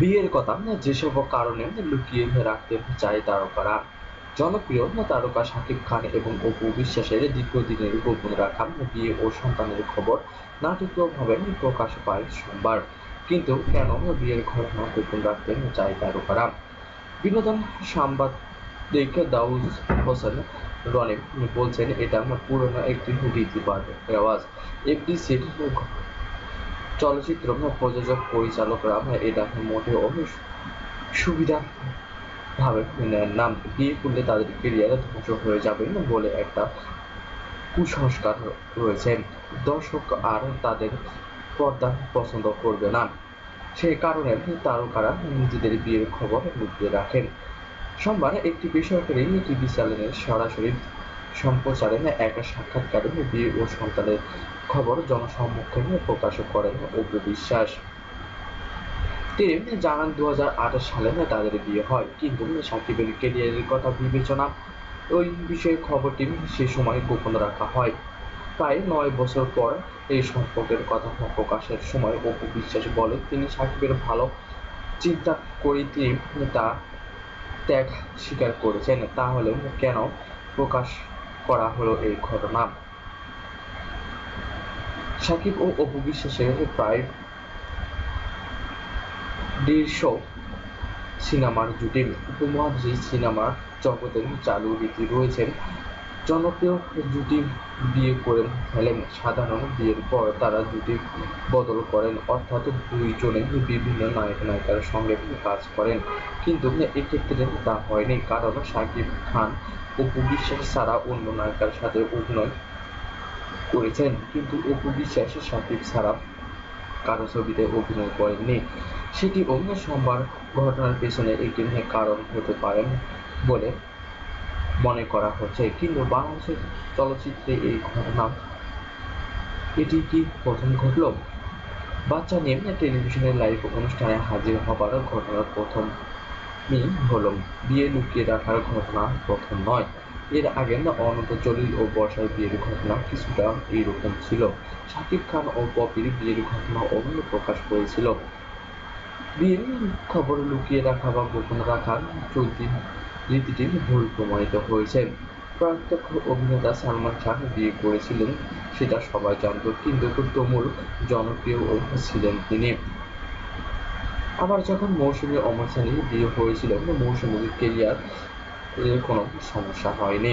বিয়ের কথা যেসব কারণে লুকিয়ে রাখতে চায় তারকারা। জনপ্রিয় তারকা শাকিব খান এবং অপু বিশ্বাসের দীর্ঘদিনের গোপন রাখা বিয়ে ও সন্তানের খবর নাটকীয়ভাবে প্রকাশ পায় সোমবার। কিন্তু কেন বিয়ের ঘটনা গোপন রাখতে চায় তারকারা? বিনোদন সাংবাদিক দাউদ হোসেন রনি বলছেন, এটা পুরনো একটি রীতি বা রেওয়াজ এফডিসির চলচ্চিত্র প্রযোজক পরিচালকরা এটা মোটেও সুবিধা ভাবে নেন না। বিয়ে করলে তাদের কেরিয়ার ধ্বংস হয়ে যাবে না বলে একটা কুসংস্কার রয়েছে। দর্শক আর তাদের পর্দা পছন্দ করবে না। সেই কারণে তারকারা নিজেদের বিয়ের খবর লুকিয়ে রাখেন। সোমবার একটি বেসরকারি টিভি চ্যানেলের সরাসরি সম্প্রচারে একটা সাক্ষাৎকারে বিয়ে ও সন্তানের খবর জনসম্মুখে প্রকাশ করেন অপু বিশ্বাস। তিনি জানান দু সালে তাদের বিয়ে হয়। কিন্তু সাকিবের কেরিয়ারের কথা বিবেচনা ওই বিষয়ে খবরটি সে সময় গোপন রাখা হয়। প্রায় নয় বছর পর এই সম্পর্কের কথা প্রকাশের সময় অপু বিশ্বাস বলে তিনি সাকিবের ভালো চিন্তা করে তিনি তা ত্যাগ স্বীকার করেছেন। তাহলে কেন প্রকাশ করা হলো এই ঘটনা। সাকিব ও অপু বিশ্বাসের প্রায় দেড়শো সিনেমার জুটি উপমহাদেশের সিনেমার জগতে চালু রীতি রয়েছে। জনপ্রিয় জুটি বিয়ে করে ফেলেন সাধারণ বিয়ের পর তারা জুটি বদল করেন। অর্থাৎ দুইজনে বিভিন্ন নায়ক নায়িকার সঙ্গে কাজ করেন। কিন্তু এক্ষেত্রে তা হয়নি, কারণ শাকিব খান অপু বিশ্বাস ছাড়া অন্য নায়িকার সাথে অভিনয় করেছেন। কিন্তু অপু বিশ্বাস শাকিব ছাড়া কারও ছবিতে অভিনয় করেননি। সেটি অন্য সোমবার ঘটনার পেছনে একটি কারণ হতে পারেন বলে মনে করা হচ্ছে। কিন্তু বাংলাদেশের চলচ্চিত্রে এই ঘটনা, এটি কি প্রথম ঘটল? বাচ্চা নিয়ে টেলিভিশনের লাইভ অনুষ্ঠানে হাজির হবার ঘটনার প্রথম হল। বিয়ে লুকিয়ে রাখার ঘটনা প্রথম নয়। এর আগে অনন্ত জলিল ও বর্ষার বিয়ের ঘটনা কিছুটা এইরকম ছিল। শাকিব খান ও পপির বিয়ের ঘটনা অন্য প্রকাশ বিয়ের খবর লুকিয়ে রাখা বা গোপন রাখার চলতি রীতিটি ভুল প্রমাণিত হয়েছে। প্রত্যক্ষ অভিনেতা সালমান শাহ বিয়ে করেছিলেন, সেটা সবাই জানত, কিন্তু তুমুল জনপ্রিয় অভিনেতা ছিলেন তিনি। আবার যখন মৌসুমী অমর বিয়ে হয়েছিল মৌসুমীর কেরিয়ার কোনো সমস্যা হয়নি।